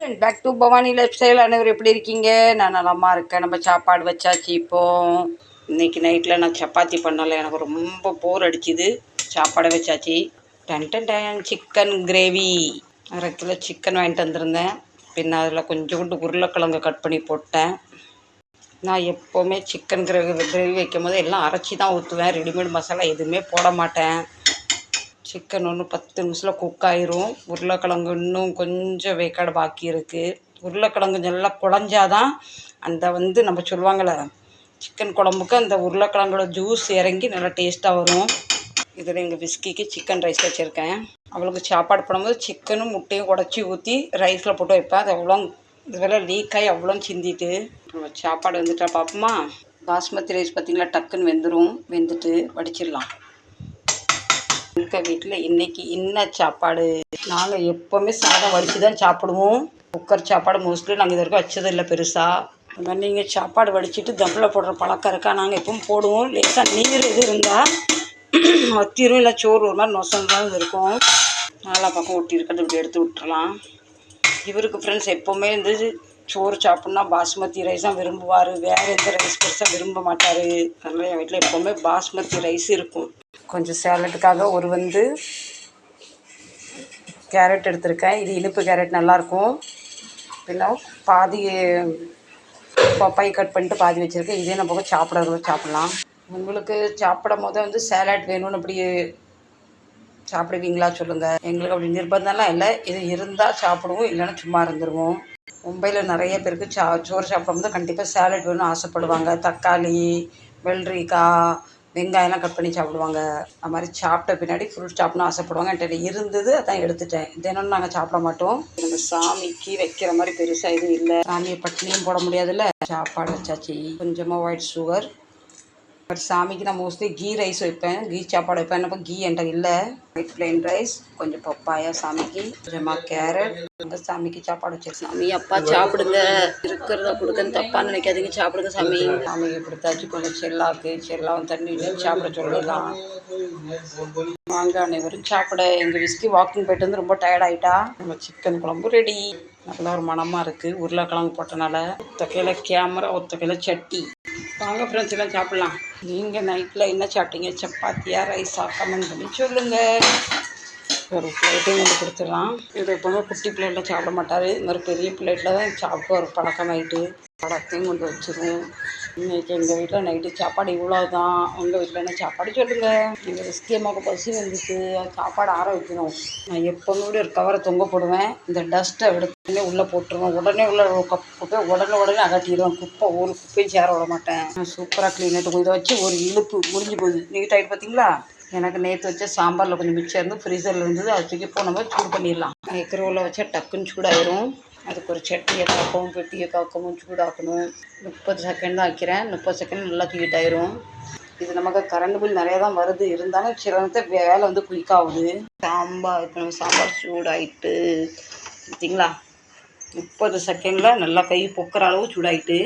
Back to Bhavani lifestyle அனைவரும் எப்படி இருக்கீங்க? நான் நலமா இருக்கேன். நம்ம சாப்பாடு வச்சாச்சு இப்போ. இன்னைக்கு நைட்டில் நான் சப்பாத்தி பண்ணலை. எனக்கு ரொம்ப போர் அடிச்சுது. சாப்பாடை வச்சாச்சு. Done done done chicken gravy அரை கிலோ சிக்கன் வாங்கிட்டு வந்திருந்தேன். பின்ன அதில் கொஞ்சோண்டு உருளைக்கிழங்கு கட் பண்ணி போட்டேன். நான் எப்போவுமே சிக்கன் கிரேவி கிரேவி வைக்கும் போது எல்லாம் அரைச்சி தான் ஊற்றுவேன் ரெடிமேட் மசாலா எதுவுமே போட மாட்டேன். சிக்கன் ஒன்று பத்து நிமிஷத்தில் குக் ஆயிரும். உருளைக்கிழங்கு இன்னும் கொஞ்சம் வேக்காடு பாக்கி இருக்குது உருளைக்கிழங்கு நல்லா குழஞ்சாதான் அந்த வந்து நம்ம சொல்லுவாங்களே சிக்கன் குழம்புக்கு அந்த உருளைக்கிழங்கோட ஜூஸ் இறங்கி நல்லா டேஸ்ட்டாக வரும். இதில் எங்கள் விஸ்கிக்கு சிக்கன் ரைஸ் வச்சுருக்கேன். அவளுக்கு சாப்பாடு பண்ணும்போது சிக்கனும் முட்டையும் உடச்சி ஊற்றி ரைஸில் போட்டு வைப்பேன். அது அவ்வளோ இதெல்லாம் லீக் ஆகி அவ்வளோ சிந்திட்டு. நம்ம சாப்பாடு வந்துட்டா பார்ப்போமா பாஸ்மதி ரைஸ் பார்த்திங்களா டக்குன்னு வெந்துடும் வெந்துட்டு வடிச்சிடலாம். எங்கள் வீட்டில் இன்னைக்கு என்ன சாப்பாடு? நாங்கள் எப்போவுமே சாதம் வடித்து தான் சாப்பிடுவோம். குக்கர் சாப்பாடு மோஸ்ட்லி நாங்கள் இது வரைக்கும் வச்சது இல்லை பெருசாக மாதிரி நீங்கள் சாப்பாடு வடிச்சிட்டு தம்பில் போடுற பழக்கம் இருக்கா? நாங்கள் எப்பவும் போடுவோம். லேசாக நீர் எது இருந்தால் வத்திரும் இல்லை சோறு ஒரு மாதிரி நொசந்தான் இருக்கும். நாலா பக்கம் ஒட்டி இருக்கிறது இப்படி எடுத்து விட்டுறலாம். இவருக்கு ஃப்ரெண்ட்ஸ் எப்போவுமே வந்து சோறு சாப்பிட்னா பாஸ்மதி ரைஸ் தான் விரும்புவார். வேறு எந்த ரைஸ் பெருசாக விரும்ப மாட்டார். அதனால் என் வீட்டில் எப்போவுமே பாஸ்மதி ரைஸ் இருக்கும். கொஞ்சம் சேலட்டுக்காக ஒரு வந்து கேரட் எடுத்திருக்கேன். இது இனிப்பு கேரட் நல்லாயிருக்கும் பின்ன பாதி பப்பாய் கட் பண்ணிட்டு பாதி வச்சுருக்கேன். இதே நம்ம சாப்பிட சாப்பிட்லாம். உங்களுக்கு சாப்பிடும் போது வந்து சேலட் வேணும்னு அப்படி சாப்பிடுவீங்களா சொல்லுங்கள் எங்களுக்கு அப்படி நிர்பந்தம்லாம் இல்லை. இது இருந்தால் சாப்பிடுவோம். இல்லைன்னா சும்மா இருந்துருவோம். மும்பையில் நிறைய பேருக்கு சா சோறு சாப்பிடும்போது கண்டிப்பாக சேலட் வேணும்னு ஆசைப்படுவாங்க. தக்காளி வெள்ளரிக்காய் வெங்காயம்லாம் கட் பண்ணி சாப்பிடுவாங்க. அது மாதிரி சாப்பிட்ட பின்னாடி ஃபுல் ஸ்டாப்னு ஆசைப்படுவாங்க. என்கிட்ட இருந்தது அதான் எடுத்துட்டேன். தினமும் நாங்கள் சாப்பிட மாட்டோம். நம்ம சாமிக்கு வைக்கிற மாதிரி பெருசாக எதுவும் இல்லை. சாமியை பட்டினியும் போட முடியாதுல்ல. சாப்பாடு வச்சாச்சு. கொஞ்சமாக ஒயிட் சுகர் பட் சாமிக்கு நான் மோஸ்ட்லி கீ ரைஸ் வைப்பேன். கீ சாப்பாடு வைப்பேன். என்னப்போ கீ என்கிட்ட இல்லை. ஒயிட் பிளெயின் ரைஸ் கொஞ்சம் பப்பாயா சாமிக்கு கொஞ்சமாக கேரட் இந்த சாமிக்கு சாப்பாடு வச்சு சாமி அப்பா சாப்பிடுங்க. இருக்கிறத கொடுக்கன்னு தப்பாக நினைக்காதீங்க. சாப்பிடுங்க சாமி. சாமிக்கு கொடுத்தாச்சு. கொஞ்சம் செல்லாக்கு செல்லாம் தண்ணி சாப்பிட சொல்லலாம் வாங்க அனைவரும் சாப்பிட. எங்கள் விஸ்கி வாக்கிங் போயிட்டு வந்து ரொம்ப டயர்ட் ஆகிட்டா நம்ம சிக்கன் குழம்பு ரெடி நல்லா ஒரு மணமாக இருக்குது உருளைக்கிழங்கு போட்டனால. ஒத்த கையில் கேமரா ஒத்த கையில் சட்டி. வாங்க ஃப்ரெண்ட்ஸ் எல்லாம் சாப்பிட்லாம். நீங்கள் நைட்டில் என்ன சாப்பிட்டீங்க? சப்பாத்தியா ரைஸா கமெண்ட் பண்ணி சொல்லுங்கள் ஒரு பிளேட்டையும் கொண்டு கொடுத்துடலாம். இது எப்போவுமே குட்டி பிளேட்டில் சாப்பிட மாட்டார். இந்த மாதிரி பெரிய பிளேட்டில் தான் சாப்பிட்டு ஒரு பழக்கமாயிட்டு. பழத்தையும் கொண்டு வச்சிருவோம் இன்றைக்கி எங்கள் வீட்டில் நைட்டு சாப்பாடு இவ்வளோ தான் உங்கள் வீட்டில் என்ன சாப்பாடு சொல்லுங்கள் எங்கள் ரிஸ்கியமாக பசி வந்துச்சு. சாப்பாடு ஆற வைக்கணும். நான் எப்போவுமே கூட ஒரு கவரை தொங்க போடுவேன். இந்த டஸ்ட்டை எடுத்துனே உள்ளே போட்டுருவேன். உடனே உள்ள கப் குப்பை உடனே உடனே அகட்டிடுவேன் குப்பை ஒரு குப்பையும் சேர விட மாட்டேன். நான் சூப்பராக க்ளீன் ஆகிட்டு இதை வச்சு ஒரு இழுப்பு முடிஞ்சு போகுது. நீட்டாகிட்டு பார்த்தீங்களா எனக்கு நேற்று வச்ச சாம்பாரில் கொஞ்சம் மிச்சம் இருந்து ஃப்ரீசரில் இருந்தது. அது தூக்கி போனோம் சூடு பண்ணிடலாம். மைக்ரோவில் வச்சா டக்குன்னு சூடாயிரும். அதுக்கு ஒரு சட்டியை காக்கவும் பெட்டியை காக்கவும் சூடாக்கணும். முப்பது செகண்ட் தான் வைக்கிறேன். முப்பது செகண்ட் நல்லா ஹீட் ஆயிரும். இது நமக்கு கரண்ட் பில் நிறைய தான் வருது. இருந்தாலும் சில நேரத்தில் வேலை வந்து குயிக் ஆகுது. சாம்பார் இப்போ நம்ம சாம்பார் சூடாயிட்டு பார்த்தீங்களா முப்பது செகண்டில் நல்லா கை பொக்கிற அளவு சூடாயிட்டு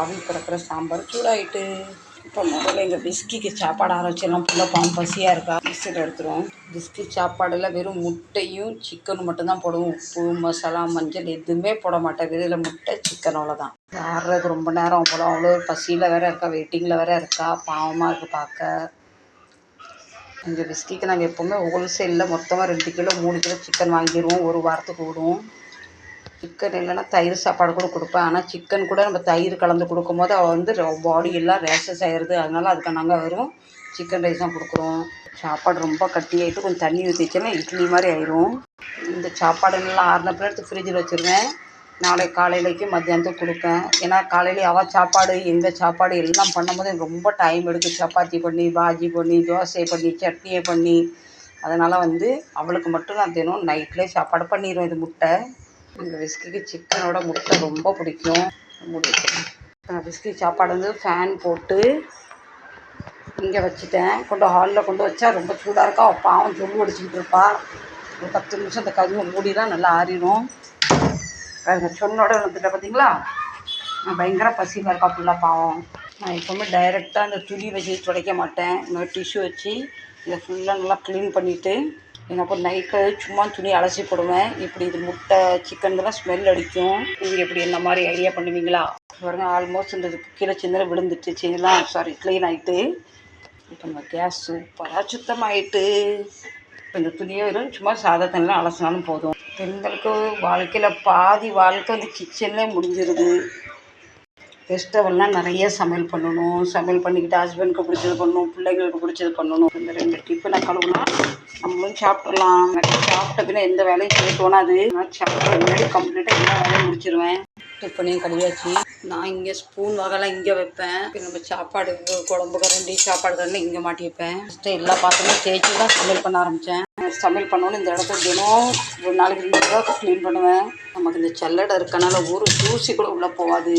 ஆவி பிறக்கிற சாம்பார் சூடாயிட்டு. இப்போ முதல்ல எங்கள் பிஸ்கிக்கு சாப்பாடு ஆரம்பிச்சிடலாம் ஃபுல்லாக பாவம் பசியாக இருக்கா? பிஸ்கட் எடுத்துருவோம். பிஸ்கி சாப்பாடில் வெறும் முட்டையும் சிக்கனும் மட்டும்தான் போடுவோம். உப்பு மசாலா மஞ்சள் எதுவுமே போட மாட்டேன். வெறும் முட்டை சிக்கன் அவ்வளோதான் ஆடுறதுக்கு ரொம்ப நேரம் போடும் அவ்வளோ பசியில் வேற இருக்கா? வெயிட்டிங்கில் வேற இருக்கா? பாவமாக இருக்குது பார்க்க எங்கள் பிஸ்கிக்கு நாங்கள் எப்போவுமே ஹோல்சேலில் மொத்தமாக ரெண்டு கிலோ மூணு கிலோ சிக்கன் வாங்கிடுவோம். ஒரு வாரத்துக்கு விடுவோம் சிக்கன் இல்லைன்னா தயிர் சாப்பாடு கூட கொடுப்பேன். ஆனால் சிக்கன் கூட நம்ம தயிர் கலந்து கொடுக்கும்போது அவள் வந்து பாடி எல்லாம் ரேஷஸ் ஆயிடுது அதனால அதுக்கு நாங்கள் வெறும் சிக்கன் ரைஸ் தான் கொடுக்குறோம். சாப்பாடு ரொம்ப கட்டி ஆகிட்டு கொஞ்சம் தண்ணி ஊற்றிச்சோன்னா இட்லி மாதிரி ஆயிரும். இந்த சாப்பாடுங்கெல்லாம் ஆறுன பிறகு எடுத்து ஃப்ரிட்ஜில் வச்சுருவேன். நாளை காலையிலைக்கு மத்தியானத்துக்கு கொடுப்பேன். ஏன்னா காலையில் அவள் சாப்பாடு எங்கள் சாப்பாடு எல்லாம் பண்ணும்போது எனக்கு ரொம்ப டைம் எடுக்கும். சப்பாத்தி பண்ணி பாஜி பண்ணி தோசை பண்ணி சட்னியை பண்ணி. அதனால் வந்து அவளுக்கு மட்டும் நான் தினம் நைட்லேயே சாப்பாடு பண்ணிடுவேன் இது முட்டை. எங்கள் விஸ்கிக்கு சிக்கனோட முட்டை ரொம்ப பிடிக்கும். முடியும் விஸ்கி சாப்பாடு வந்து ஃபேன் போட்டு இங்கே வச்சுட்டேன். கொண்டு ஹாலில் கொண்டு வச்சா ரொம்ப சூடாக இருக்கா? அவள் பாவம் சொல்லி அடிச்சுக்கிட்டு இருப்பா. ஒரு பத்து நிமிஷம் அந்த கதவை மூடிலாம் நல்லா ஆறிடும். பாருங்க சொன்னோட வந்துட்ட பார்த்தீங்களா நான் பயங்கர பசியில் இருக்கா ஃபுல்லாக பாவம். நான் எப்போவுமே டைரெக்டாக அந்த துணி வச்சு துடைக்க மாட்டேன். இன்னொரு டிஷ்யூ வச்சு இதை ஃபுல்லாக நல்லா க்ளீன் பண்ணிவிட்டு எனக்கு ஒரு நைட்டு சும்மா துணி அலசி போடுவேன். இப்படி இது முட்டை சிக்கன் இதெல்லாம் ஸ்மெல் அடிக்கும். நீங்கள் எப்படி என்ன மாதிரி ஐடியா பண்ணுவீங்களா? பாருங்க ஆல்மோஸ்ட் இந்த கீழே சின்ன விழுந்துட்டு செஞ்சலாம் சாரி க்ளீன் ஆகிட்டு இப்போ நம்ம கேஸ் சூப்பராக சுத்தமாயிட்டு. இப்போ இந்த துணியை வெறும் சும்மா சாதா தண்ணியில் அலசினாலும் போதும். பெண்களுக்கு வாழ்க்கையில் பாதி வாழ்க்கை வந்து கிச்சன்லேயே முடிஞ்சிருது. ஃபெஸ்டிவல்னால் நிறைய சமையல் பண்ணணும். சமையல் பண்ணிக்கிட்டு ஹஸ்பண்டுக்கு பிடிச்சது பண்ணணும் பிள்ளைங்களுக்கு பிடிச்சது பண்ணணும். இந்த ரெண்டு டிஃபனை கழுவுனா நம்மளும் சாப்பிட்றலாம் நிறைய சாப்பிட்ட பின்ன எந்த வேலையும் செய்ய தோணாது. நான் சாப்பிட்ற முன்னாடி கம்ப்ளீட்டாக எல்லா வேலையும் முடிச்சிருவேன். டிஃபனையும் கழுவியாச்சு. நான் இங்கே ஸ்பூன் வகைலாம் இங்கே வைப்பேன். நம்ம சாப்பாடு குழம்பு கரண்டி சாப்பாடு கரண்டி இங்கே மாட்டி வைப்பேன். ஃபஸ்ட்டு எல்லா பாத்திரமும் தேய்ச்சி தான் சமையல் பண்ண ஆரம்பித்தேன் சமையல் பண்ணணும்னு இந்த இடத்த தினம் ஒரு நாளைக்கு ரெண்டு தடவை க்ளீன் பண்ணுவேன். நமக்கு இந்த சல்லடை இருக்கனால ஒரு தூசி கூட உள்ளே போகாது.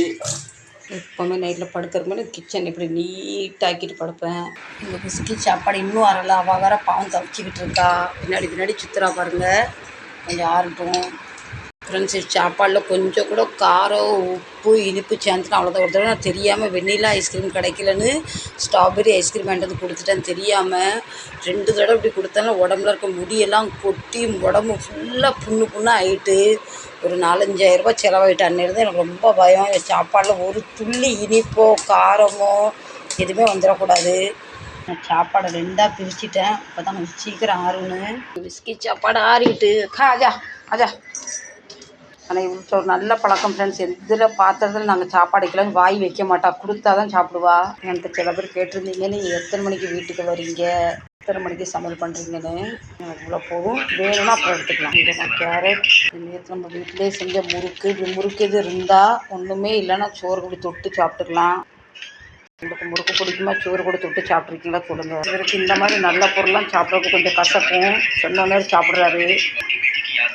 எப்போவுமே நைட்டில் படுக்கிற முன்னாடி கிச்சன் இப்படி நீட்டாக்கிட்டு படுப்பேன். எங்கள் பிஸ்கி சாப்பாடு இன்னும் வரல. அவள் வேற பாவம் தவிச்சிக்கிட்டு இருக்கா. பின்னாடி பின்னாடி சுற்றுறா பாருங்கள் கொஞ்சம் ஆறட்டும். ஃப்ரெண்ட்ஸ் சாப்பாடில் கொஞ்சம் கூட காரம் உப்பு இனிப்பு சேர்ந்துட்டு அவ்வளோதான் ஒரு தடவை நான் தெரியாமல் வெண்ணிலா ஐஸ்கிரீம் கிடைக்கலன்னு ஸ்ட்ராபெரி ஐஸ்கிரீம் வாங்கிட்டு வந்து கொடுத்துட்டேன் தெரியாமல் ரெண்டு தடவை இப்படி கொடுத்தாலும் உடம்புல இருக்க முடியெல்லாம் கொட்டி உடம்பு ஃபுல்லாக புண்ணு புண்ணாக ஆகிட்டு ஒரு நாலஞ்சாயிரரூபா செலவாயிட்டு அன்னிருந்து எனக்கு ரொம்ப பயம். என் சாப்பாடில் ஒரு துள்ளி இனிப்போ காரமோ எதுவுமே வந்துடக்கூடாது. நான் சாப்பாடை ரெண்டாக பிரிச்சுட்டேன். அப்போ தான் கொஞ்சம் சீக்கிரம் ஆறுன்னு. விஸ்கி சாப்பாடு ஆறிட்டு அக்கா அஜா அஜா. ஆனால் இவ்வளோ நல்ல பழக்கம் ஃப்ரெண்ட்ஸ் எதில் பாத்திரத்தில் நாங்கள் சாப்பாடு வாய் வைக்க மாட்டா. கொடுத்தா தான் சாப்பிடுவா. என்கிட்ட சில பேர் கேட்டிருந்தீங்க நீங்கள் எத்தனை மணிக்கு வீட்டுக்கு வரீங்க எத்தனை மணிக்கு சமையல் பண்ணுறீங்கன்னு எனக்கு இவ்வளோ போதும். வேணும்னா அப்புறம் எடுத்துக்கலாம். இதெல்லாம் கேரட் நேற்று நம்ம வீட்டிலே செஞ்ச முறுக்கு இது முறுக்கு இது இருந்தால் ஒன்றுமே இல்லைன்னா சோறு கூட தொட்டு சாப்பிட்டுக்கலாம். உங்களுக்கு முறுக்கு பிடிக்குமா சோறு கூட தொட்டு சாப்பிட்ருக்கீங்களா சொல்லுங்க. இவருக்கு இந்த மாதிரி நல்ல பொருள்லாம் சாப்பிட்றதுக்கு கொஞ்சம் கசக்கும். சொன்ன மாதிரி சாப்பிட்றாரு.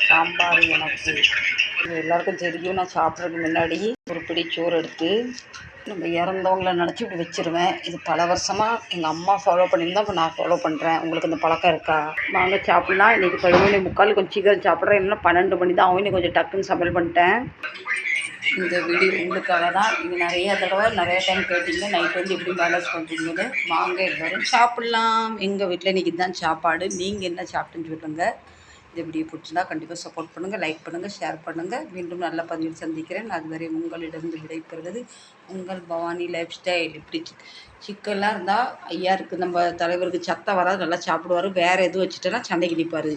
சாம்பார் எனக்கு. இது எல்லாருக்கும் தெரியும் நான் சாப்பிட்றதுக்கு முன்னாடி ஒரு பிடி சோறு எடுத்து நம்ம இறந்தவங்கள நினச்சி இப்படி வச்சிருவேன். இது பல வருஷமாக எங்கள் அம்மா ஃபாலோ பண்ணியிருந்தா இப்போ நான் ஃபாலோ பண்ணுறேன் உங்களுக்கு இந்த பழக்கம் இருக்கா? வாங்க சாப்பிட்லாம். இன்றைக்கி பதினொன்று முக்கால் கொஞ்சம் சீக்கிரம் சாப்பிட்றேன். இல்லைன்னா பன்னெண்டு மணி தான் ஆகும். கொஞ்சம் டக்குன்னு சமையல் பண்ணிட்டேன். இந்த வீடியோ உங்களுக்காக தான். நீங்கள் நிறைய தடவை நிறைய டைம் கேட்டீங்க. நைட் வந்து எப்படி பேலன்ஸ் பண்ணுறீங்கன்னு வாங்க எல்லோரும் சாப்பிட்லாம். எங்கள் வீட்டில் இன்றைக்கி தான் சாப்பாடு. நீங்கள் என்ன சாப்பிட்டுன்னு சொல்லுங்கள் இந்த வீடியோ பிடிச்சிருந்தா கண்டிப்பாக சப்போர்ட் பண்ணுங்கள் லைக் பண்ணுங்கள் ஷேர் பண்ணுங்கள் மீண்டும் நல்ல பதிவில் சந்திக்கிறேன். அதுவரை உங்களிடம் விடைபெறுவது உங்கள் பவானி லைஃப் ஸ்டைல் இப்படி சிக்கன்லாம் இருந்தால் ஐயா இருக்குது நம்ம தலைவருக்கு சத்தம் வராது நல்லா சாப்பிடுவார். வேறு எதுவும் வச்சுட்டேன்னா சண்டைக்கு நிற்பார்